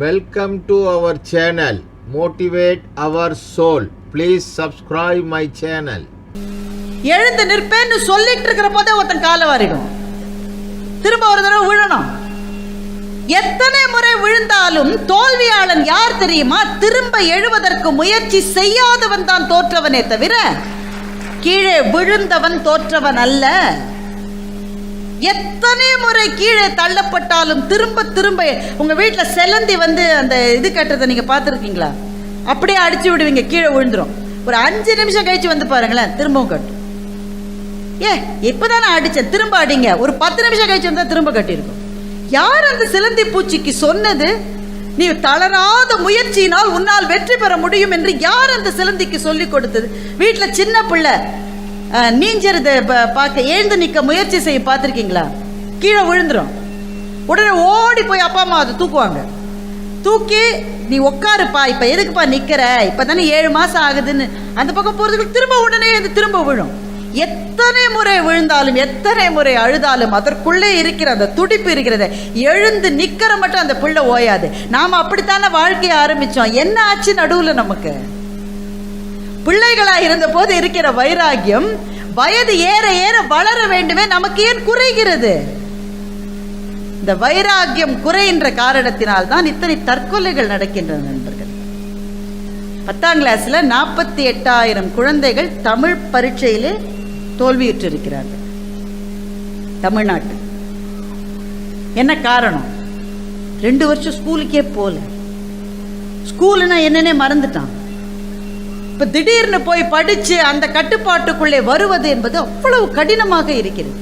Welcome to our channel motivate our soul please subscribe my channel எழுந்து நிற்பேன்னு சொல்லிட்டு இருக்கிற போதே ஒருத்தன் காலை வாரிடும். திரும்ப ஒரு தடவை விழணும். எத்தனை முறை விழுந்தாலும் தோல்வியாளன் யார் தெரியுமா? திரும்ப எழுவதற்கு முயற்சி செய்யாதவன் தான் தோற்றவனே தவிர கீழே விழுந்தவன் தோற்றவன் அல்ல. எத்தனை முறை கீழே தள்ளப்பட்டாலும் திரும்ப திரும்ப உங்கள் வீட்டில் செலந்தி வந்து அந்த இது கட்டுறதை நீங்கள் பார்த்துருக்கீங்களா? அப்படியே அடிச்சு விடுவீங்க கீழே விழுந்துரும். ஒரு அஞ்சு நிமிஷம் கழிச்சு வந்து பாருங்களேன் திரும்பவும் கட்டும் ஏ இப்பதான் நான் அடித்தேன் திரும்ப அடிங்க. ஒரு பத்து நிமிஷம் கழிச்சு வந்தால் திரும்ப கட்டியிருக்கும். யார் அந்த சிலந்தி பூச்சிக்கு சொன்னது? நீ தளராத முயற்சியினால் உன்னால் வெற்றி பெற முடியும் என்று யார் அந்த சிலந்திக்கு சொல்லி கொடுத்தது? வீட்டில் சின்ன பிள்ளை நீஞ்சறத பார்க்க எழுந்து நிற்க முயற்சி செய்ய பார்த்துருக்கீங்களா? கீழே விழுந்துடும் உடனே ஓடி போய் அப்பா அம்மா அதை தூக்குவாங்க. தூக்கி நீ உட்காருப்பா இப்போ எதுக்குப்பா நிற்கிற இப்போ தானே ஏழு மாதம் ஆகுதுன்னு. அந்த பக்கம் போகிறதுக்கு திரும்ப உடனே அது திரும்ப விழும். எத்தனை முறை விழுந்தாலும் எத்தனை முறை அழுதாலும் அதற்குள்ளே இருக்கிற அந்த துடிப்பு இருக்கிறத எழுந்து நிற்கிற மட்டும் அந்த பிள்ளை ஓயாது. நாம் அப்படித்தானே வாழ்க்கையை ஆரம்பித்தோம் என்ன ஆச்சு நடுவில் நமக்கு? பிள்ளைகளா இருந்த போது இருக்கிற வைராகியம் வயது ஏற ஏற வளர வேண்டுமே நமக்கு ஏன் குறைகிறது? இந்த வைராகியம் குறைகின்ற காரணத்தினால் தான் இத்தனை தற்கொலைகள் நடக்கின்றன நண்பர்கள். பத்தாம் கிளாஸ்ல நாற்பத்தி எட்டாயிரம் குழந்தைகள் தமிழ் பரீட்சையிலே தோல்வியுற்றிருக்கிறார்கள். தமிழ்நாட்டு. என்ன காரணம்? ரெண்டு வருஷம் ஸ்கூலுக்கே போல. ஸ்கூலுன்னா என்னன்னே மறந்துட்டான். இப்ப திடீர்னு போய் படிச்சு அந்த கட்டுப்பாட்டுக்குள்ளே வருவது என்பது அவ்வளவு கடினமாக இருக்கிறது.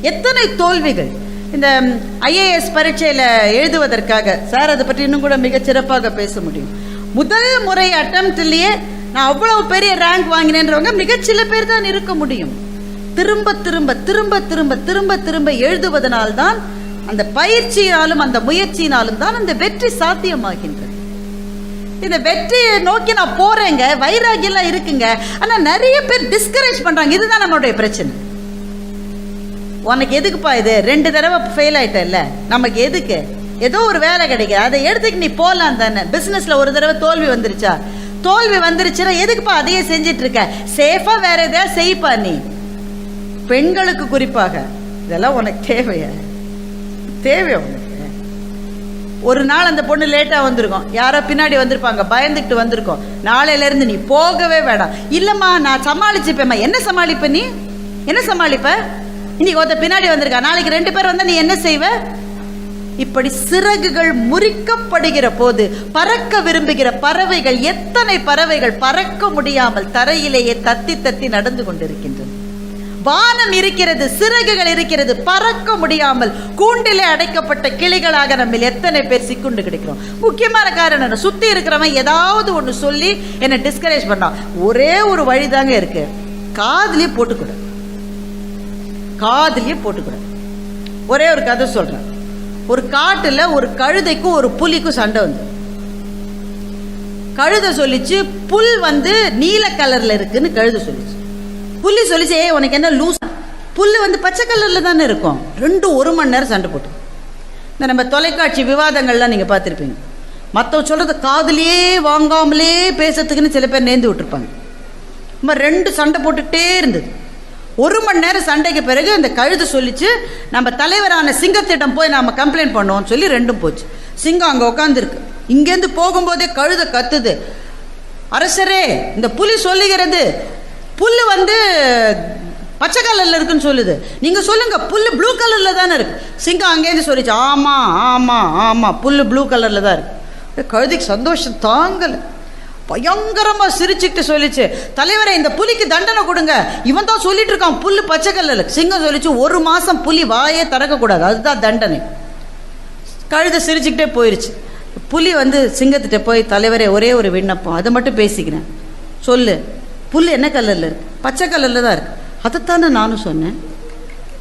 எத்தனை தோல்விகள். இந்த ஐஏஎஸ் பரீட்சையில் எழுதுவதற்காக. சார் அதை பற்றி இன்னும் கூட மிகச் சிறப்பாக பேச முடியும். முதல் முறை அட்டம்ப்ட்லேயே நான் அவ்வளவு பெரிய ரேங்க் வாங்கினேன்றவங்க மிகச் சில பேர் தான் இருக்க முடியும். திரும்ப திரும்ப திரும்ப திரும்ப திரும்ப திரும்ப எழுதுவதனால்தான் அந்த பயிற்சியினாலும் அந்த முயற்சியினாலும் தான் அந்த வெற்றி சாத்தியமாகின்றது. இந்த வெற்றியை நோக்கி நான் போறேங்க. வைராகியெல்லாம் இருக்குங்க. ஆனா நிறைய பேர் டிஸ்கரேஜ் பண்றாங்க. இதுதான் நம்மளுடைய பிரச்சனை. உனக்கு எதுக்குப்பா இது? ரெண்டு தடவை ஃபெயில் ஆயிட்டல்ல. நமக்கு எதுக்கு? ஏதோ ஒரு வேலை கிடைக்குது. அதை எடுத்துக்கு நீ போகலாம் தானே. பிஸ்னஸில் ஒரு தடவை தோல்வி வந்துருச்சா? தோல்வி வந்துருச்சுன்னா எதுக்குப்பா அதையே செஞ்சிட்டு இருக்க? சேஃபாக வேற எதையாவது செய்ப்பா நீ. பெண்களுக்கு குறிப்பாக. இதெல்லாம் உனக்கு தேவையா? தேவையா உனக்கு? ஒரு நாள் அந்த பொண்ணு லேட்டாக வந்திருக்கும். யாரோ பின்னாடி வந்திருப்பாங்க பயந்துக்கிட்டு வந்திருக்கோம். நாளையிலேருந்து நீ போகவே வேண்டாம் இல்லைம்மா நான் சமாளிச்சுப்பேம்மா. என்ன சமாளிப்ப நீ? என்ன சமாளிப்ப? இன்னைக்கு ஒருத்த பின்னாடி வந்திருக்கா? நாளைக்கு ரெண்டு பேர் வந்தால் நீ என்ன செய்வ? இப்படி சிறகுகள் முறிக்கப்படுகிற போது பறக்க விரும்புகிற பறவைகள் எத்தனை பறவைகள் பறக்க முடியாமல் தரையிலேயே தத்தி தத்தி நடந்து கொண்டிருக்கின்றன? வானம் இருக்கிறது சிறகுகள் இருக்கிறது பறக்க முடியாமல் கூண்டிலே அடைக்கப்பட்ட கிளிகளாக நம்ம எத்தனை பேர் சிக்குண்டு கிடைக்கிறோம். முக்கியமான காரணம் என்ன? சுத்தி இருக்கிறவன் ஏதாவது ஒன்று சொல்லி என்னை டிஸ்கரேஜ் பண்ணான் ஒரே ஒரு வழி தாங்க இருக்கு. காதலியே போட்டுக்கூட. காதலியே போட்டுக்கூட. ஒரே ஒரு கதை சொல்றேன். ஒரு காட்டில் ஒரு கழுதைக்கும் ஒரு புலிக்கும் சண்டை வந்து. கழுதை சொல்லிச்சு புல் வந்து நீல கலரில் இருக்குன்னு கழுதை சொல்லிச்சு. புள்ளி சொல்லிச்சே உனக்கு என்ன லூஸ் புல் வந்து பச்சை கலரில் தானே இருக்கும். ரெண்டும் ஒரு மணி நேரம் சண்டை போட்டு. இந்த நம்ம தொலைக்காட்சி விவாதங்கள்லாம் நீங்கள் பார்த்துருப்பீங்க. மற்றவங்க சொல்கிறது காதுலேயே வாங்காமலே பேசுறதுக்குன்னு சில பேர் நேர்ந்து விட்டுருப்பாங்க. நம்ம ரெண்டு சண்டை போட்டுக்கிட்டே இருந்தது. ஒரு மணி நேரம் சண்டைக்கு பிறகு அந்த கழுதை சொல்லிச்சு நம்ம தலைவரான சிங்கத்திடம் போய் நாம் கம்ப்ளைண்ட் பண்ணுவோம்னு சொல்லி ரெண்டும் போச்சு. சிங்கம் அங்கே உட்காந்துருக்கு இங்கேருந்து போகும்போதே கழுதை கத்துது. அரசரே இந்த புலி சொல்லுகிறது புல்லு வந்து பச்சை கலர்ல இருக்குன்னு சொல்லுது. நீங்க சொல்லுங்க புல்லு ப்ளூ கலர்ல தானே இருக்கு. சிங்கம் அங்கேருந்து சொல்லிச்சு ஆமா ஆமா ஆமா புல்லு ப்ளூ கலர்ல தான் இருக்கு. கழுதிக்கு சந்தோஷம் தாங்கலை. பயங்கரமா சிரிச்சுக்கிட்டு சொல்லிச்சு தலைவரே இந்த புலிக்கு தண்டனை கொடுங்க. இவன் தான் சொல்லிட்டு இருக்கான் புல்லு பச்சை கல்லல சிங்கம் சொல்லிச்சு ஒரு மாசம் புலி வாயே திறக்கக்கூடாது அதுதான் தண்டனை. கழுதை சிரிச்சுக்கிட்டே போயிருச்சு. புலி வந்து சிங்கத்திட்ட போய் தலைவரே ஒரே ஒரு விண்ணப்பம் அதை மட்டும் பேசிக்கிறேன். சொல்லு. புல் என்ன கலரில் இருக்கு? பச்சை கலரில் தான் இருக்கு. அதைத்தானே நானும் சொன்னேன்.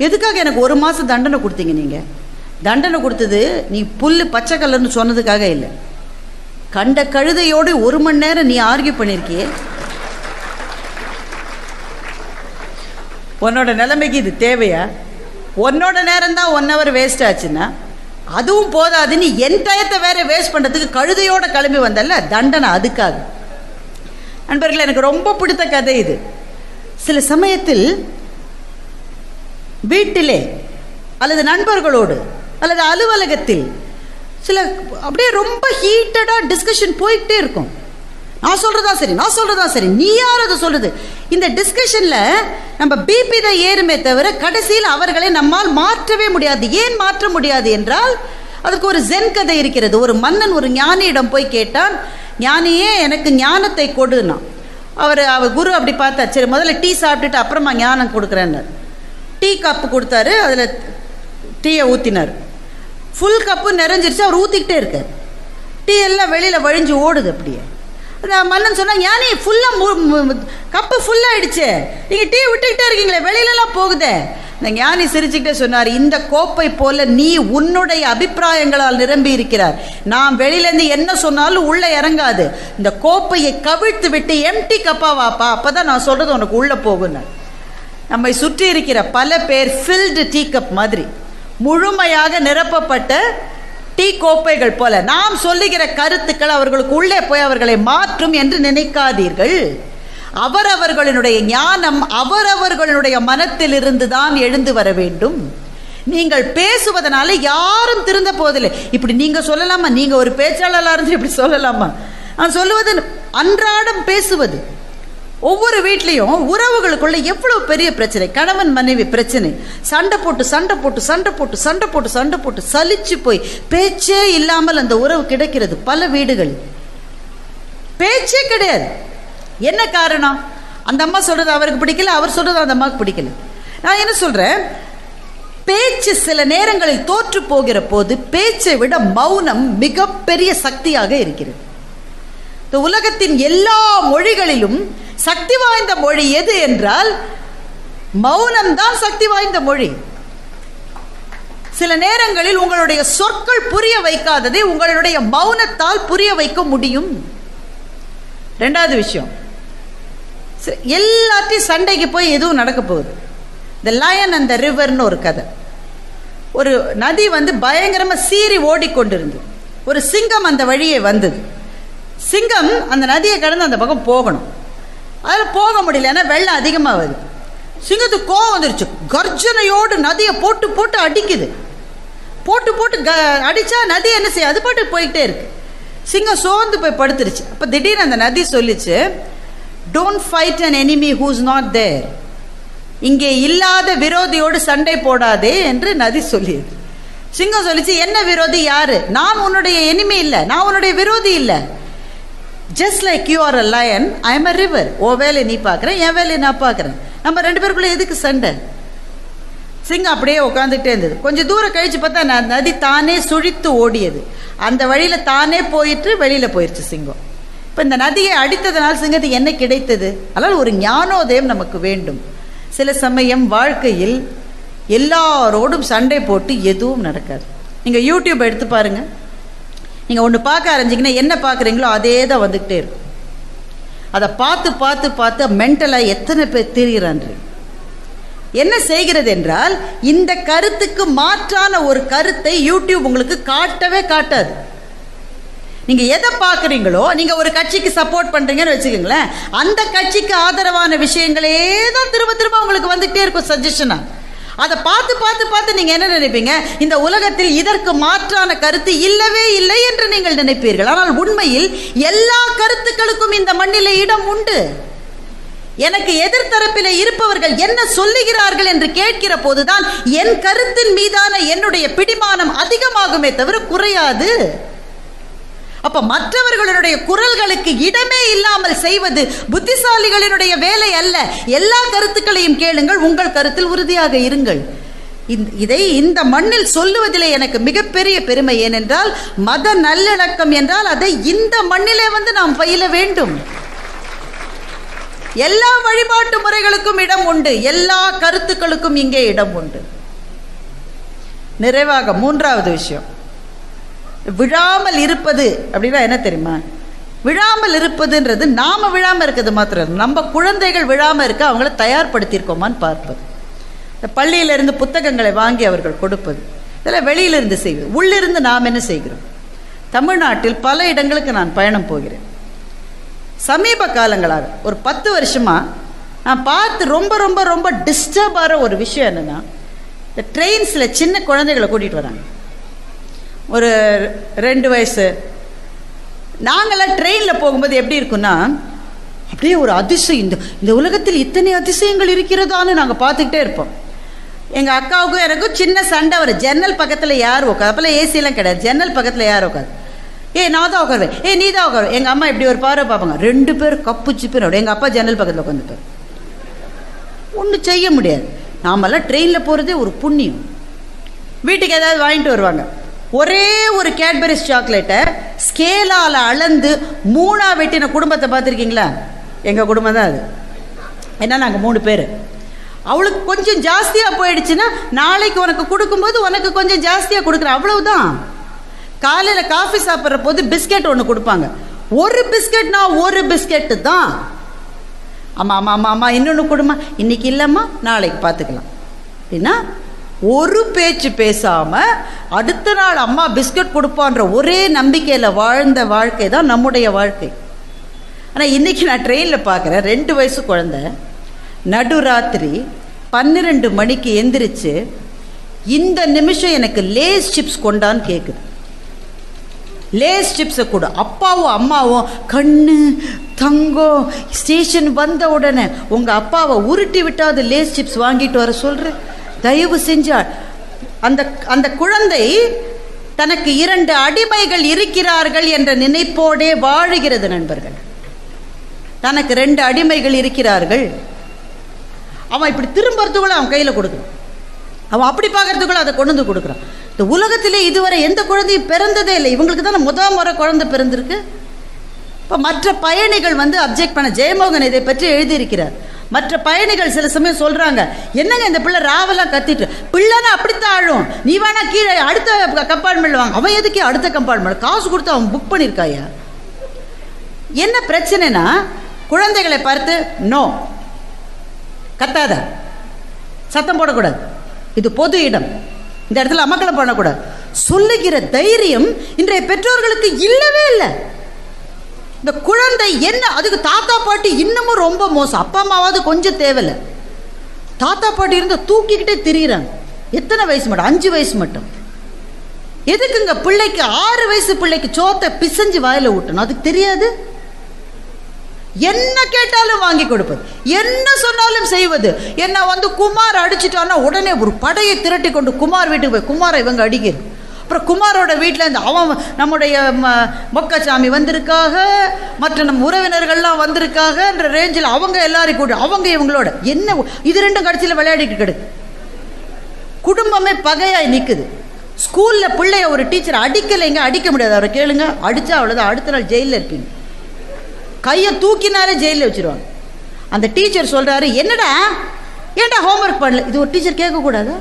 எதுக்காக எனக்கு ஒரு மாதம் தண்டனை கொடுத்தீங்க நீங்கள் தண்டனை கொடுத்தது நீ புல் பச்சை கலர்னு சொன்னதுக்காக இல்லை. கண்ட கழுதையோடு ஒரு மணி நேரம் நீ ஆர்கியூ பண்ணியிருக்கியே உன்னோட நிலைமைக்கு இது தேவையா? உன்னோட நேரம் தான் ஒன் ஹவர் வேஸ்ட் ஆச்சுன்னா அதுவும் போதாது நீ என் டயத்தை வேற வேஸ்ட் பண்ணுறதுக்கு கழுதையோட கிளம்பி வந்தல தண்டனை அதுக்காக. நண்பர்கள் எனக்கு ரொம்ப பிடித்த கதை இது. சில சமயத்தில் வீட்டிலே அல்லது நண்பர்களோடு அல்லது அலுவலகத்தில் சில அப்படியே ரொம்ப ஹீட்டடாக டிஸ்கஷன் போயிட்டே இருக்கும். நான் சொல்கிறதா சரி நான் சொல்கிறதா சரி நீ யார் அதை சொல்கிறது இந்த டிஸ்கஷனில் நம்ம பிபி தான் ஏறுமே தவிர கடைசியில் அவர்களை நம்மால் மாற்றவே முடியாது. ஏன் மாற்ற முடியாது என்றால் அதுக்கு ஒரு ஜென் கதை இருக்கிறது. ஒரு மன்னன் ஒரு ஞானியிடம் போய் கேட்டான் ஞானியே எனக்கு ஞானத்தை கொடுனா அவர் அவர் குரு அப்படி பார்த்தார். சரி முதல்ல டீ சாப்பிட்டுட்டு அப்புறமா ஞானம் கொடுக்குறேன்னு டீ கப்பு கொடுத்தாரு. அதில் டீயை ஊற்றினார் ஃபுல் கப்பு நிறைஞ்சிருச்சு. அவர் ஊற்றிக்கிட்டே இருக்கார். டீ எல்லாம் வெளியில் வழிஞ்சு ஓடுது அப்படியே. மன்னன் சொன்னா ஞானி ஃபுல்லாக கப்பு ஃபுல்லாகிடுச்சு நீங்கள் டீ விட்டுக்கிட்டே இருக்கீங்களே வெளியிலலாம் போகுதே. இந்த ஞானி சிரிச்சுக்கிட்டே சொன்னார் இந்த கோப்பை போல நீ உன்னுடைய அபிப்பிராயங்களால் நிரம்பி இருக்கிறார் நாம் வெளியிலேருந்து என்ன சொன்னாலும் உள்ளே இறங்காது. இந்த கோப்பையை கவிழ்த்து விட்டு எம்டி கப்பா வாப்பா அப்போ தான் நான் சொல்கிறது உனக்கு உள்ளே போகுன்னு நம்மை சுற்றி இருக்கிற பல பேர் ஃபில்டு டீ கப் மாதிரி முழுமையாக நிரப்பப்பட்ட டீ கோப்பைகள் போல நாம் சொல்லுகிற கருத்துக்கள் அவர்களுக்கு உள்ளே போய் அவர்களை மாற்றும் என்று நினைக்காதீர்கள். அவரவர்களுடைய ஞானம் அவரவர்களுடைய மனத்திலிருந்து தான் எழுந்து வர வேண்டும். நீங்கள் பேசுவதனால யாரும் திருந்த போதில்லை இப்படி நீங்க சொல்லலாமா? நீங்க ஒரு பேச்சாளராக இருந்து இப்படி சொல்லலாமா? நான் சொல்லுவது அன்றாடம் பேசுவது. ஒவ்வொரு வீட்லேயும் உறவுகளுக்குள்ள எவ்வளவு பெரிய பிரச்சனை? கணவன் மனைவி பிரச்சனை. சண்டை போட்டு சண்டை போட்டு சண்டை போட்டு சண்டை போட்டு சண்டை போட்டு சலிச்சு போய் பேச்சே இல்லாமல் அந்த உறவு கிடைக்கிறது பல வீடுகள். பேச்சே கிடையாது. என்ன காரணம்? அந்த அம்மா சொல்றது அவருக்கு பிடிக்கல அவர் சொல்றது அந்த அம்மாவுக்கு பிடிக்கல. நான் என்ன சொல்றேன்? பேச்சு சில நேரங்களில் தோற்று போகிற போது பேச்சை விட மௌனம் மிகப்பெரிய சக்தியாக இருக்கிறது. இந்த உலகத்தின் எல்லா மொழிகளிலும் சக்தி வாய்ந்த மொழி எது என்றால் மௌனம் தான் சக்தி வாய்ந்த மொழி. சில நேரங்களில் உங்களுடைய சொற்கள் புரிய வைக்காததை உங்களுடைய மௌனத்தால் புரிய வைக்க முடியும். ரெண்டாவது விஷயம். எல்லாத்தையும் சண்டைக்கு போய் எதுவும் நடக்க போகுது. இந்த லயன் அந்த ரிவர்னு ஒரு கதை. ஒரு நதி வந்து பயங்கரமாக சீறி ஓடிக்கொண்டிருந்தது ஒரு சிங்கம் அந்த வழியே வந்தது. சிங்கம் அந்த நதியை கடந்து அந்த பக்கம் போகணும். அதில் போக முடியல ஏன்னா வெள்ளம் அதிகமாக வருது. சிங்கத்துக்கு கோவம் வந்துருச்சு. கர்ஜனையோடு நதியை போட்டு போட்டு அடிக்குது. போட்டு போட்டு க அடித்தா நதி என்ன செய்யும்? அது பாட்டு போய்கிட்டே இருக்கு. சிங்கம் சோர்ந்து போய் படுத்துருச்சு. அப்போ திடீர்னு அந்த நதி சொல்லிச்சு don't fight an enemy who's not there இங்கே இல்லாத விரோதியோடு சண்டை போடாதே என்று நதி சொல்லியது. சிங்கம் சொல்லிச்சு என்ன விரோதி? யாரு? நான் உன்னுடைய எனிமி இல்லை. நான் உன்னுடைய விரோதி இல்லை. Just like you are a lion I am a river ஓ வேலையை நீ பார்க்குறேன் என் வேலையை நான் பார்க்குறேன். நம்ம ரெண்டு பேருக்குள்ளே எதுக்கு சண்டை? சிங்கம் அப்படியே உட்காந்துட்டே இருந்தது. கொஞ்சம் தூரம் கழிச்சு பார்த்தா நான் நதி தானே சுழித்து ஓடியது. அந்த வழியில் தானே போயிட்டு வெளியில் போயிடுச்சு சிங்கம். இப்போ இந்த நதியை அடித்ததனால் சிங்கத்துக்கு என்ன கிடைத்தது? அதனால் ஒரு ஞானோதயம் நமக்கு வேண்டும். சில சமயம் வாழ்க்கையில் எல்லாரோடும் சண்டை போட்டு எதுவும் நடக்காது. நீங்கள் யூடியூப் எடுத்து பாருங்கள் நீங்கள் ஒன்று பார்க்க ஆரம்பிச்சிங்கன்னா என்ன பார்க்குறீங்களோ அதே தான் வந்துக்கிட்டே இருக்கும். அதை பார்த்து பார்த்து பார்த்து மென்டலாக எத்தனை பேர் திரிகிறான்றீங்க என்ன செய்கிறது என்றால் இந்த கருத்துக்கு மாற்றான ஒரு கருத்தை யூடியூப் உங்களுக்கு காட்டவே காட்டாது. நீங்கள் எதை பார்க்குறீங்களோ நீங்கள் ஒரு கட்சிக்கு சப்போர்ட் பண்ணுறீங்கன்னு வச்சுக்கோங்களேன் அந்த கட்சிக்கு ஆதரவான விஷயங்களே தான் திரும்ப திரும்ப உங்களுக்கு வந்துகிட்டே இருக்கும் சஜஷனாக அதை பார்த்து பார்த்து பார்த்து நீங்க என்ன நினைப்பீங்க? இந்த உலகத்தில் இதற்கு மாற்றான கருத்து இல்லவே இல்லை என்று நீங்கள் நினைப்பீர்கள். ஆனால் உண்மையில் எல்லா கருத்துக்களுக்கும் இந்த மண்ணிலே இடம் உண்டு. எனக்கு எதிர்த்தரப்பில் இருப்பவர்கள் என்ன சொல்லுகிறார்கள் என்று கேட்கிற போதுதான் என் கருத்தின் மீதான என்னுடைய பிடிமானம் அதிகமாகுமே தவிர குறையாது. அப்ப மற்றவர்களுடைய குரல்களுக்கு இடமே இல்லாமல் செய்வது புத்திசாலிகளினுடைய வேலை அல்ல. எல்லா கருத்துக்களையும் கேளுங்கள் உங்கள் கருத்தில் உறுதியாக இருங்கள். இதை இந்த மண்ணில் சொல்லுவதிலே எனக்கு மிகப்பெரிய பெருமை. ஏனென்றால் மத நல்லிணக்கம் என்றால் அதை இந்த மண்ணிலே வந்து நாம் பயில வேண்டும். எல்லா வழிபாட்டு முறைகளுக்கும் இடம் உண்டு. எல்லா கருத்துக்களுக்கும் இங்கே இடம் உண்டு. நிறைவாக மூன்றாவது விஷயம். விழாமல் இருப்பது அப்படின்னா என்ன தெரியுமா? விழாமல் இருப்பதுன்றது நாம விழாமல் இருக்கிறது மாத்திரம். நம்ம குழந்தைகள் விழாமல் இருக்க அவங்கள தயார்படுத்தியிருக்கோமான்னு பார்ப்பது. இந்த பள்ளியிலிருந்து புத்தகங்களை வாங்கி அவர்கள் கொடுப்பது. இதெல்லாம் வெளியிலிருந்து செய்வது. உள்ளிருந்து நாம் என்ன செய்கிறோம்? தமிழ்நாட்டில் பல இடங்களுக்கு நான் பயணம் போகிறேன். சமீப காலங்களாக ஒரு பத்து வருஷமாக நான் பார்த்து ரொம்ப ரொம்ப ரொம்ப டிஸ்டர்ப் ஆகிற ஒரு விஷயம் என்னென்னா இந்த ட்ரெயின்ஸில் சின்ன குழந்தைகளை கூட்டிகிட்டு வராங்க. ஒரு ரெண்டு வயசு. நாங்களாம் ட்ரெயினில் போகும்போது எப்படி இருக்குன்னா அப்படியே ஒரு அதிசயம். இந்த இந்த உலகத்தில் இத்தனை அதிசயங்கள் இருக்கிறதான்னு நாங்கள் பார்த்துக்கிட்டே இருப்போம். எங்கள் அக்காவுக்கும் எனக்கும் சின்ன சண்டை வரும். ஜன்னல் பக்கத்தில் யார் உட்காது அப்போல்லாம் ஏசியெல்லாம் கிடையாது. ஜன்னல் பக்கத்தில் யார் உட்காது ஏ நான் தான் உட்காருவேன். ஏ நீ தான் உட்காருவேன் எங்கள் அம்மா இப்படி ஒரு பார்வை பார்ப்பாங்க. ரெண்டு பேர் கப்பு சிப்பேர் எங்கள் அப்பா ஜன்னல் பக்கத்தில் உட்காந்துப்பார். ஒன்றும் செய்ய முடியாது. நாமெல்லாம் ட்ரெயினில் போகிறதே ஒரு புண்ணியம். வீட்டுக்கு ஏதாவது வாங்கிட்டு வருவாங்க. ஒரே ஒரு கேட்பரிஸ் சாக்லேட்டை ஸ்கேலால் அளந்து மூணா வெட்டின குடும்பத்தை பார்த்துருக்கீங்களா? எங்கள் குடும்பம் தான் அது. ஏன்னா நாங்கள் மூணு பேர். அவளுக்கு கொஞ்சம் ஜாஸ்தியாக போயிடுச்சுன்னா நாளைக்கு உனக்கு கொடுக்கும்போது உனக்கு கொஞ்சம் ஜாஸ்தியாக கொடுக்குறேன் அவ்வளவுதான். காலையில் காஃபி சாப்பிட்ற போது பிஸ்கெட் ஒன்று கொடுப்பாங்க. ஒரு பிஸ்கெட்னா ஒரு பிஸ்கெட்டு தான். ஆமாம் ஆமாம் ஆமாம் ஆமாம் இன்னொன்று கொடுமா இன்னைக்கு இல்லைம்மா நாளைக்கு பார்த்துக்கலாம். அப்படின்னா ஒரு பேச்சு பேசாமல் அடுத்த நாள் அம்மா பிஸ்கட் கொடுப்பான்ற ஒரே நம்பிக்கையில் வாழ்ந்த வாழ்க்கை தான் நம்முடைய வாழ்க்கை. ஆனால் இன்றைக்கி நான் ட்ரெயினில் பார்க்குறேன் ரெண்டு வயசு குழந்த. நடுராத்திரி பன்னிரெண்டு மணிக்கு எந்திரிச்சு இந்த நிமிஷம் எனக்கு லேஸ் சிப்ஸ் கொண்டான்னு கேட்குது லேஸ் சிப்ஸை கொடு. அப்பாவும் அம்மாவும் கண்ணு தங்கம் ஸ்டேஷன் வந்த உடனே உங்கள் அப்பாவை உருட்டி விட்டாது லேஸ் சிப்ஸ் வாங்கிட்டு வர சொல்கிறேன் தயவு செஞ்சால் அந்த அந்த குழந்தை தனக்கு இரண்டு அடிமைகள் இருக்கிறார்கள் என்ற நினைப்போடே வாழுகிறது நண்பர்கள். தனக்கு ரெண்டு அடிமைகள் இருக்கிறார்கள். அவன் இப்படி திரும்புறதுக்குள்ள அவன் கையில் கொடுக்குறான் அவன் அப்படி பார்க்கறதுக்குள்ள அதை கொண்டு வந்து கொடுக்குறான். இந்த உலகத்திலே இதுவரை எந்த குழந்தையும் பிறந்ததே இல்லை. இவங்களுக்கு தானே முதல் முறை குழந்தை பிறந்திருக்கு. இப்போ மற்ற பயணிகள் வந்து அப்ஜெக்ட் பண்ண ஜெயமோகன் இதை பற்றி எழுதியிருக்கிறார். மற்ற பயணிகள் சில சமயம் சொல்கிறாங்க என்னங்க இந்த பிள்ளை ராவெல்லாம் கத்திட்டு? பிள்ளைனா அப்படித்தான் ஆழும். நீ வேணா கீழே அடுத்த கம்பார்ட்மெண்ட் வாங்க. அவன் எதுக்கு அடுத்த கம்பார்ட்மெண்ட்? காசு கொடுத்து அவன் புக் பண்ணியிருக்காயா என்ன பிரச்சனைனா குழந்தைகளை பார்த்து நோ கத்தாத. சத்தம் போடக்கூடாது. இது பொது இடம். இந்த இடத்துல அமக்கலம் பண்ணக்கூடாது. சொல்லுகிற தைரியம் இன்றைய பெற்றோர்களுக்கு இல்லவே இல்லை. இந்த குழந்தை என்ன? அதுக்கு தாத்தா பாட்டி இன்னமும் ரொம்ப மோசம். அப்பா அம்மாவாவது கொஞ்சம் தேவையில்லை. தாத்தா பாட்டி இருந்தால் தூக்கிக்கிட்டே திரியிறாங்க. எத்தனை வயசு மட்டும்? அஞ்சு வயசு மட்டும். எதுக்குங்க பிள்ளைக்கு ஆறு வயசு பிள்ளைக்கு சோத்தை பிசைஞ்சு வாயில ஊட்டணும்? அதுக்கு தெரியாது. என்ன கேட்டாலும் வாங்கி கொடுப்பது. என்ன சொன்னாலும் செய்வது. என்ன வந்து குமார் அடிச்சிட்டான்னா உடனே ஒரு படையை திரட்டி கொண்டு குமார் வீட்டுக்கு போய் குமாரை இவங்க அடிக்கிறது. அப்புறம் குமாரோட வீட்டில் இருந்து அவன் நம்முடைய ம- மொக்கச்சாமி வந்திருக்காக மற்ற நம் உறவினர்கள்லாம் வந்திருக்காக என்ற ரேஞ்சில் அவங்க எல்லாரையும் கூட அவங்க இவங்களோட. என்ன இது ரெண்டும் கடைசியில் விளையாடிட்டு கிடக்கு குடும்பமே பகையாய் நிற்குது ஸ்கூலில் பிள்ளைய ஒரு டீச்சர் அடிக்கலைங்க அடிக்க முடியாது. அவரை கேளுங்க. அடித்தா அவ்வளோதான் அடுத்த நாள் ஜெயிலில் இருப்பீங்க. கையை தூக்கினாலே ஜெயிலில் வச்சுருவாங்க. அந்த டீச்சர் சொல்கிறாரு என்னடா? ஏன்டா ஹோம்ஒர்க் பண்ணல? இது ஒரு டீச்சர் கேட்கக்கூடாதா?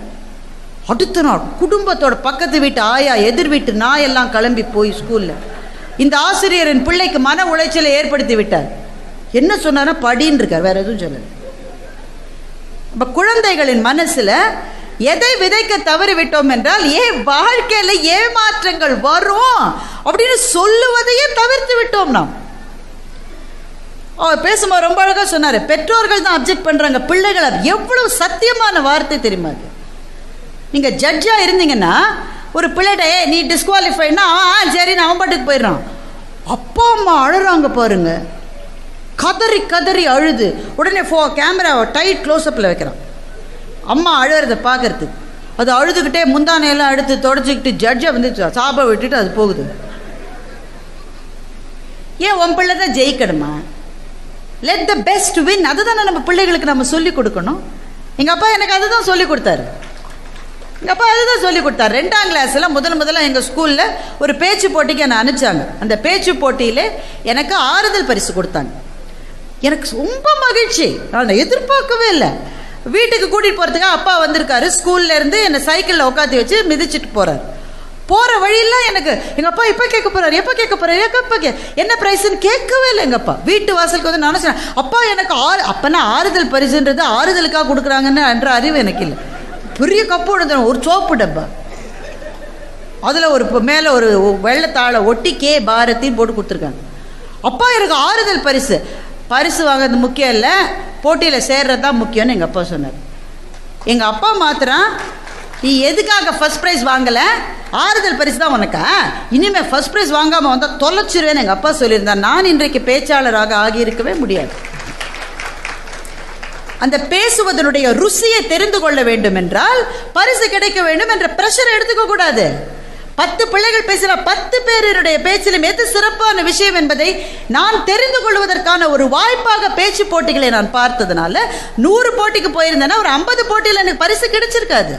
அடுத்த நாள் குடும்பத்தோட பக்கத்து வீட்டு ஆயா எதிர் வீட்டு நாயெல்லாம் கிளம்பி போய் ஸ்கூலில் இந்த ஆசிரியரின் பிள்ளைக்கு மன உளைச்சலை ஏற்படுத்தி விட்டார். என்ன சொன்னார்னா படின்னு இருக்கார் வேற எதுவும் சொல்லலை. இப்போ குழந்தைகளின் மனசில் எதை விதைக்க தவறி விட்டோம் என்றால் ஏன் வாழ்க்கையில் ஏமாற்றங்கள் வரும் அப்படின்னு சொல்லுவதையே தவிர்த்து விட்டோம் நாம். அவர் பேசும்போது ரொம்ப அழகாக சொன்னார் பெற்றோர்கள் தான் அப்ஜெக்ட் பண்ணுறாங்க பிள்ளைகளை எவ்வளவு சத்தியமான வார்த்தை தெரியுமா அது? நீங்கள் ஜட்ஜாக இருந்தீங்கன்னா ஒரு பிள்ளைகிட்ட நீ டிஸ்குவாலிஃபைனா ஆ சரி நான் அவன் பாட்டுக்கு போயிடுறான். அப்பா அம்மா அழுறாங்க பாருங்க. கதறி கதறி அழுது. உடனே ஃபோ கேமராவை டைட் க்ளோஸ்அப்பில் வைக்கிறான். அம்மா அழுகிறத பார்க்கறதுக்கு அது அழுதுகிட்டே முந்தானையெல்லாம் எடுத்து தொடச்சிக்கிட்டு ஜட்ஜை வந்து சாபை விட்டுட்டு அது போகுது. ஏன் உன் பிள்ளை தான் ஜெயிக்கணுமா? லெட் த பெஸ்ட் வின் அதுதானே நம்ம பிள்ளைகளுக்கு நம்ம சொல்லிக் கொடுக்கணும். எங்கள் அப்பா எனக்கு அதுதான் சொல்லி கொடுத்தாரு. அப்பா அதுதான் சொல்லி கொடுத்தார். ரெண்டாம் கிளாஸில் முதல் முதல்ல எங்கள் ஸ்கூலில் ஒரு பேச்சு போட்டிக்கு என்னை அனுப்பிச்சாங்க. அந்த பேச்சு போட்டியில் எனக்கு ஆறுதல் பரிசு கொடுத்தாங்க. எனக்கு ரொம்ப மகிழ்ச்சி. நான் எதிர்பார்க்கவே இல்லை. வீட்டுக்கு கூட்டிகிட்டு போகிறதுக்காக அப்பா வந்திருக்காரு. ஸ்கூல்லேருந்து என்னை சைக்கிளில் உட்காந்து வச்சு மிதிச்சிட்டு போகிறார் போகிற வழியெல்லாம் எனக்கு எங்கள் அப்பா எப்போ கேட்க போகிறாரு எப்போ கேட்க போகிறாரு எப்போ கே என்ன ப்ரைஸ்ன்னு கேட்கவே இல்லை எங்கள் அப்பா. வீட்டு வாசலுக்கு வந்து நான் சொன்னேன் அப்பா எனக்கு ஆறு அப்போனா ஆறுதல் பரிசுன்றது ஆறுதலுக்காக கொடுக்குறாங்கன்னு என்ற அறிவு எனக்கு இல்லை. பெரிய கப்பு விழுந்துடும் ஒரு சோப்பு டப்பா. அதில் ஒரு மேலே ஒரு வெள்ளத்தாளை ஒட்டி கே பாரத்தின்னு போட்டு கொடுத்துருக்காங்க. அப்பா எனக்கு ஆறுதல் பரிசு. பரிசு வாங்குறது முக்கியம் இல்லை. போட்டியில் சேர்றது தான் முக்கியம்னு எங்கள் அப்பா சொன்னார். எங்கள் அப்பா மாத்திரம் நீ எதுக்காக ஃபர்ஸ்ட் ப்ரைஸ் வாங்கலை? ஆறுதல் பரிசு தான் உனக்கா? இனிமேல் ஃபர்ஸ்ட் ப்ரைஸ் வாங்காமல் வந்தால் தொலைச்சிருவேன்னு எங்கள் அப்பா சொல்லியிருந்தேன் நான் இன்றைக்கு பேச்சாளராக ஆகியிருக்கவே முடியாது. அந்த பேசுவதனுடைய ருசியை தெரிந்து கொள்ள வேண்டும் என்றால் பரிசு கிடைக்க வேண்டும் என்ற பிரஷர் எடுத்துக்க கூடாது. பத்து பிள்ளைகள் பேசுகிற பத்து பேருடைய பேச்சிலும் எது சிறப்பான விஷயம் என்பதை நான் தெரிந்து கொள்வதற்கான ஒரு வாய்ப்பாக பேச்சு போட்டிகளை நான் பார்த்ததுனால நூறு போட்டிக்கு போயிருந்தேன்னா ஒரு ஐம்பது போட்டியில் எனக்கு பரிசு கிடைச்சிருக்காது.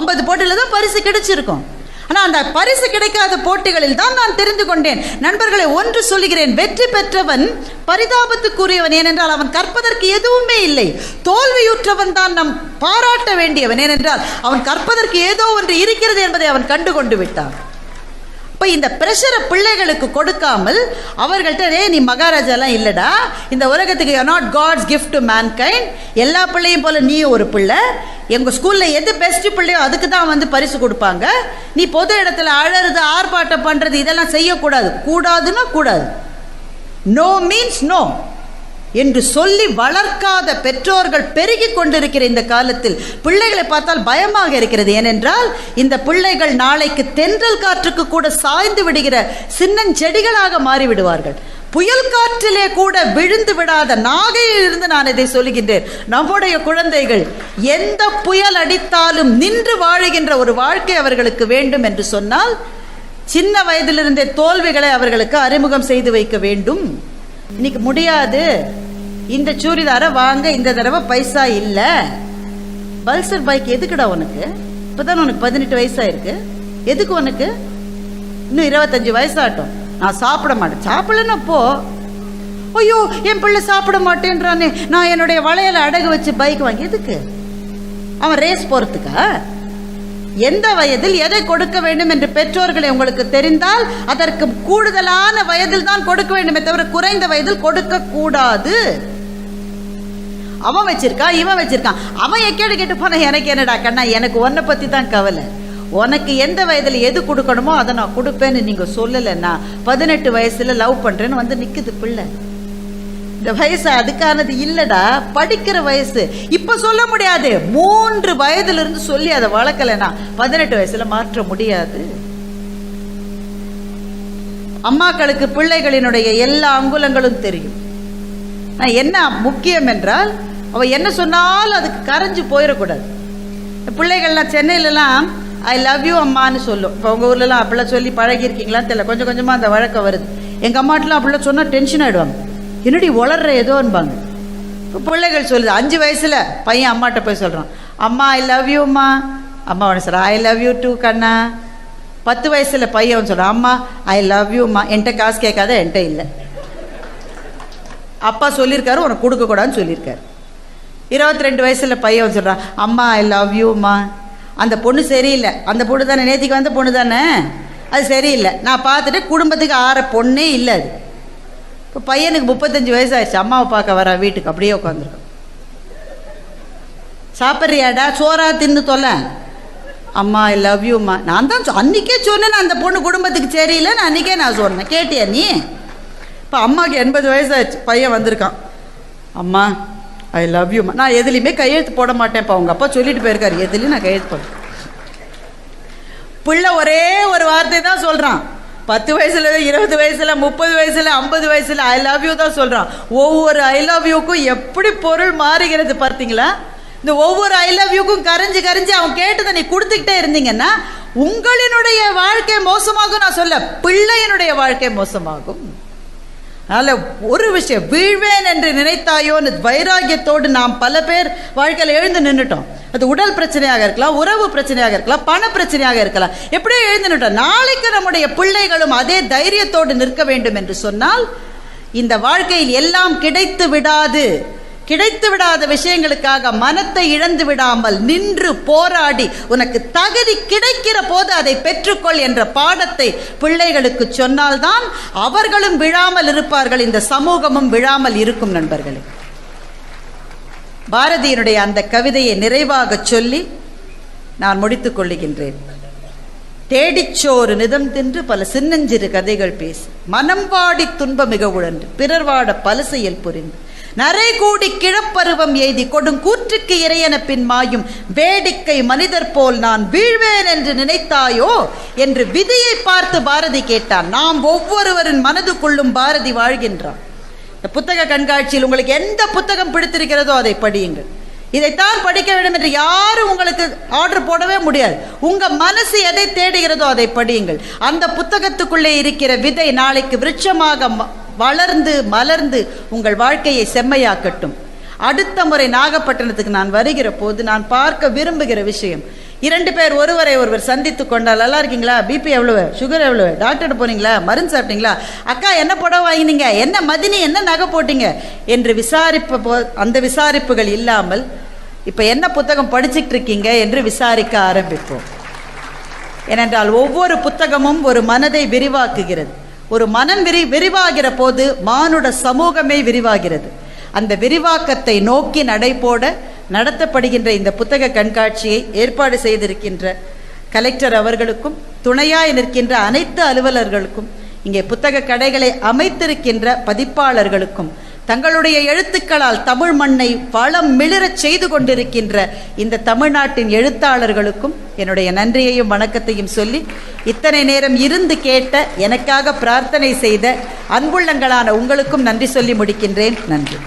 ஐம்பது போட்டியில் தான் பரிசு கிடைச்சிருக்கும். ஆனால் அந்த பரிசு கிடைக்காத போட்டிகளில் தான் நான் தெரிந்து கொண்டேன். நண்பர்களை ஒன்று சொல்லுகிறேன் வெற்றி பெற்றவன் பரிதாபத்துக்குரியவன் ஏனென்றால் அவன் கற்பதற்கு எதுவுமே இல்லை. தோல்வியுற்றவன் தான் நம் பாராட்ட வேண்டியவன் ஏனென்றால் அவன் கற்பதற்கு ஏதோ ஒன்று இருக்கிறது என்பதை அவன் கண்டு கொண்டு விட்டான். இப்போ இந்த ப்ரெஷரை பிள்ளைகளுக்கு கொடுக்காமல் அவர்கள்ட்ட ரே நீ மகாராஜாலாம் இல்லைடா. இந்த உலகத்துக்கு you not God's gift to mankind எல்லா பிள்ளையும் போல நீ ஒரு பிள்ளை. எங்கள் ஸ்கூலில் எது பெஸ்ட் பிள்ளையோ அதுக்கு தான் வந்து பரிசு கொடுப்பாங்க. நீ பொது இடத்துல அழறது ஆர்ப்பாட்டம் பண்ணுறது இதெல்லாம் செய்யக்கூடாது. கூடாதுன்னா கூடாது. நோ மீன்ஸ் நோ என்று சொல்லி வளர்க்காத பெற்றோர்கள் பெருகி கொண்டிருக்கிற இந்த காலத்தில் பிள்ளைகளை பார்த்தால் பயமாக இருக்கிறது. ஏனென்றால் இந்த பிள்ளைகள் நாளைக்கு தென்றல் காற்றுக்கு கூட சாய்ந்து விடுகிற சின்னஞ்செடிகளாக மாறிவிடுவார்கள். புயல் காற்றிலே கூட விழுந்து விடாத நாகையில் இருந்து நான் இதை சொல்லுகின்றேன். நம்முடைய குழந்தைகள் எந்த புயல் அடித்தாலும் நின்று வாழுகின்ற ஒரு வாழ்க்கை அவர்களுக்கு வேண்டும் என்று சொன்னால் சின்ன வயதிலிருந்தே தோல்விகளை அவர்களுக்கு அறிமுகம் செய்து வைக்க வேண்டும். இன்னைக்கு முடியாது. இந்த சூரிதாரை வாங்க இந்த தடவை பைசா இல்லை. பல்சர் பைக் எதுக்குடா உனக்கு? இப்போதான் உனக்கு பதினெட்டு வயசாயிருக்கு. எதுக்கு உனக்கு? இன்னும் இருபத்தஞ்சு வயசாகட்டும். நான் சாப்பிட மாட்டேன். சாப்பிடலன்னா போ. ஐயோ என் பிள்ளை சாப்பிட மாட்டேன்றானே. நான் என்னுடைய வளையலை அடகு வச்சு பைக் வாங்கி எதுக்கு? அவன் ரேஸ் போகிறதுக்கா எந்த வயதில் எதை கொடுக்க வேண்டும் என்று பெற்றோர்களை உங்களுக்கு தெரிந்தால் அதற்கு கூடுதலான வயதில் தான் கொடுக்க வேண்டுமே தவிர குறைந்த வயதில் கொடுக்கக்கூடாது. அவன் வச்சிருக்கான் இவன் வச்சிருக்கான் அவன் எக்கேடு கேட்டு போன எனக்கு என்னடா கண்ணா? எனக்கு உன்னை பற்றி தான் கவலை. உனக்கு எந்த வயதில் எது கொடுக்கணுமோ அதை நான் கொடுப்பேன்னு நீங்கள் சொல்லலைன்னா பதினெட்டு வயசில் லவ் பண்ணுறேன்னு வந்து நிற்குது பிள்ளை. இந்த வயசு அதுக்கானது இல்லைடா. படிக்கிற வயசு. இப்போ சொல்ல முடியாது. மூன்று வயதுலேருந்து சொல்லி அதை வளர்க்கலைன்னா பதினெட்டு வயசில் மாற்ற முடியாது. அம்மாக்களுக்கு பிள்ளைகளினுடைய எல்லா அங்குலங்களும் தெரியும். ஆனா என்ன முக்கியம் என்றால் அவள் என்ன சொன்னாலும் அதுக்கு கரைஞ்சு போயிடக்கூடாது. பிள்ளைகள்லாம் சென்னையிலலாம் ஐ லவ் யூ அம்மான்னு சொல்லும். இப்போ உங்கள் ஊர்லலாம் அப்படிலாம் சொல்லி பழகியிருக்கீங்களான்னு தெரியல. கொஞ்சம் கொஞ்சமாக அந்த வழக்கம் வருது. எங்கள் அம்மாட்டெலாம் அப்படிலாம் சொன்னால் டென்ஷன் ஆகிடுவாங்க என்னடி வளர்ற ஏதோன்பாங்க. இப்போ பிள்ளைகள் சொல்லுது அஞ்சு வயசில் பையன் அம்மாட்ட போய் சொல்கிறான் அம்மா ஐ லவ் யூ அம்மா. அம்மா உடனே சொல்கிறா ஐ லவ் யூ டூ கண்ணா. பத்து வயசில் பையன் சொல்கிறான் அம்மா ஐ லவ் யூம்மா என்கிட்ட காசு கேட்காத என்கிட்ட இல்லை. அப்பா சொல்லியிருக்காரு உனக்கு கொடுக்கக்கூடாதுன்னு சொல்லியிருக்காரு. இருபத்தி ரெண்டு வயசில் பையன் சொல்கிறான் அம்மா ஐ லவ் யூம்மா அந்த பொண்ணு சரியில்லை. அந்த பொண்ணு தானே நேத்திக்கு வந்த பொண்ணு தானே? அது சரியில்லை. நான் பார்த்துட்டு குடும்பத்துக்கு ஆற பொண்ணே இல்லை அது. இப்போ பையனுக்கு முப்பத்தஞ்சு வயசு ஆயிடுச்சு அம்மாவை பார்க்க வர வீட்டுக்கு அப்படியே உட்காந்துருக்கோம் சாப்பிட்றியாடா? சோறா தின்னு தொல்ல அம்மா ஐ லவ் யூம்மா நான் தான் அன்றைக்கே அன்னைக்கே சொன்னேன் அந்த பொண்ணு குடும்பத்துக்கு சரியில்லை. நான் அன்றைக்கே நான் சொன்னேன். கேட்டியா நீ? இப்போ அம்மாவுக்கு எண்பது வயசாச்சு பையன் வந்திருக்கான். அம்மா ஐ லவ் யூ நான் எதுலேயுமே கையெழுத்து போட மாட்டேன்ப்பா. உங்கள் அப்பா சொல்லிட்டு போயிருக்காரு. எதுலேயும் நான் கையெழுத்து போட பிள்ளை ஒரே ஒரு வார்த்தை தான் சொல்கிறான் பத்து வயசுல இருபது வயசுல முப்பது வயசுல ஐம்பது வயசுல ஐ லவ் யூ தான் சொல்கிறான் ஒவ்வொரு ஐ லவ் யூக்கும் எப்படி பொருள் மாறுகிறது பார்த்தீங்களா? இந்த ஒவ்வொரு ஐ லவ் யூக்கும் கரைஞ்சு கரைஞ்சு அவன் கேட்டதை நீ கொடுத்துக்கிட்டே இருந்தீங்கன்னா உங்களினுடைய வாழ்க்கை மோசமாகும் நான் சொல்ல. பிள்ளையினுடைய வாழ்க்கை மோசமாகும். அதனால் ஒரு விஷயம் வீழ்வேன் என்று நினைத்தாயோன்னு வைராகியத்தோடு நாம் பல பேர் வாழ்க்கையில் எழுந்து நின்றுட்டோம் அது உடல் பிரச்சனையாக இருக்கலாம் உறவு பிரச்சனையாக இருக்கலாம் பண பிரச்சனையாக இருக்கலாம். எப்படியோ எழுந்து நின்றுட்டோம் நாளைக்கு நம்முடைய பிள்ளைகளும் அதே தைரியத்தோடு நிற்க வேண்டும் என்று சொன்னால் இந்த வாழ்க்கையில் எல்லாம் கிடைத்து விடாது. கிடைத்து விடாத விஷயங்களுக்காக மனத்தை இழந்து விடாமல் நின்று போராடி உனக்கு தகுதி கிடைக்கிற போது அதை பெற்றுக்கொள் என்ற பாடத்தை பிள்ளைகளுக்கு சொன்னால்தான் அவர்களும் விழாமல் இருப்பார்கள் இந்த சமூகமும் விழாமல் இருக்கும் நண்பர்களே. பாரதியினுடைய அந்த கவிதையை நிறைவாக சொல்லி நான் முடித்துக் கொள்ளுகின்றேன். தேடிச்சோறு நிதம் தின்று பல சின்னஞ்சிறு கதைகள் பேசி. மனம் வாடி துன்ப மிக உழன்று. பிறர் வாட புரிந்து. நரை கூடி கிழப்பருவம் எய்தி கொடும் கூற்றுக்கு இறையன பின் மாயும் வேடிக்கை மனிதர் போல் நான் வீழ்வேன் என்று நினைத்தாயோ என்று விதியை பார்த்து பாரதி கேட்டான். நாம் ஒவ்வொருவரின் மனதுக்குள்ளும் பாரதி வாழ்கின்றான். இந்த புத்தக கண்காட்சியில் உங்களுக்கு எந்த புத்தகம் பிடித்திருக்கிறதோ அதை படியுங்கள். இதைத்தான் படிக்க வேண்டும் என்று யாரும் உங்களுக்கு ஆர்டர் போடவே முடியாது. உங்க மனசு எதை தேடுகிறதோ அதை படியுங்கள். அந்த புத்தகத்துக்குள்ளே இருக்கிற விதை நாளைக்கு விருட்சமாக வளர்ந்து மலர்ந்து உங்கள் வாழ்க்கையை செம்மையாக்கட்டும். அடுத்த முறை நாகப்பட்டினத்துக்கு நான் வருகிற போது நான் பார்க்க விரும்புகிற விஷயம் இரண்டு பேர் ஒருவரை ஒருவர் சந்தித்து கொண்டால் நல்லா இருக்கீங்களா? பிபி எவ்வளவு? சுகர் எவ்வளவு? டாக்டர் போனீங்களா? மருந்து சாப்பிட்டீங்களா? அக்கா என்ன புடவை வாங்கினீங்க? என்ன மதினி? என்ன நகை போட்டீங்க? என்று விசாரிப்ப போ அந்த விசாரிப்புகள் இல்லாமல் இப்போ என்ன புத்தகம் படிச்சுட்டு இருக்கீங்க என்று விசாரிக்க ஆரம்பிப்போம். ஏனென்றால் ஒவ்வொரு புத்தகமும் ஒரு மனதை விரிவாக்குகிறது. ஒரு மனம் விரி விரிவாகிற போது மானுட சமூகமே விரிவாகிறது. அந்த விரிவாக்கத்தை நோக்கி நடைபோட நடத்தப்படுகின்ற இந்த புத்தக கண்காட்சியை ஏற்பாடு செய்திருக்கின்ற கலெக்டர் அவர்களுக்கும் துணையாய் நிற்கின்ற அனைத்து அலுவலர்களுக்கும் இங்கே புத்தக கடைகளை அமைத்திருக்கின்ற பதிப்பாளர்களுக்கும் தங்களுடைய எழுத்துக்களால் தமிழ் மண்ணை வளம் மிளிரச் செய்து கொண்டிருக்கின்ற இந்த தமிழ்நாட்டின் எழுத்தாளர்களுக்கும் என்னுடைய நன்றியையும் வணக்கத்தையும் சொல்லி இத்தனை நேரம் இருந்து கேட்ட எனக்காக பிரார்த்தனை செய்த அன்புள்ளங்களான உங்களுக்கும் நன்றி சொல்லி முடிக்கின்றேன். நன்றி.